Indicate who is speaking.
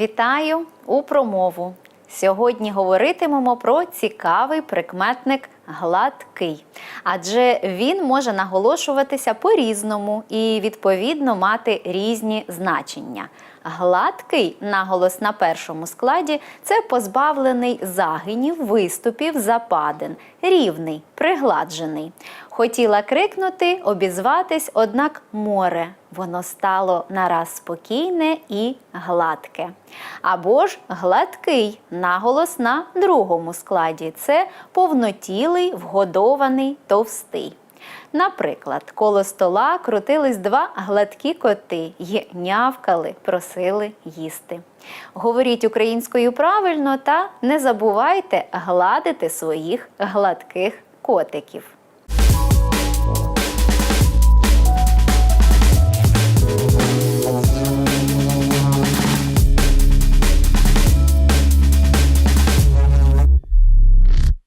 Speaker 1: Вітаю у промову. Сьогодні говоритимемо про цікавий прикметник гладкий, адже він може наголошуватися по-різному і відповідно мати різні значення. Гладкий наголос на першому складі це позбавлений загинів, виступів, западин, рівний, пригладжений. Хотіла крикнути, обізватись, однак море. Воно стало нараз спокійне і гладке. Або ж гладкий наголос на другому складі це повнотілий, вгодований, товстий. Наприклад, коло стола крутились два гладкі коти й нявкали, просили їсти. Говоріть українською правильно та не забувайте гладити своїх гладких котиків.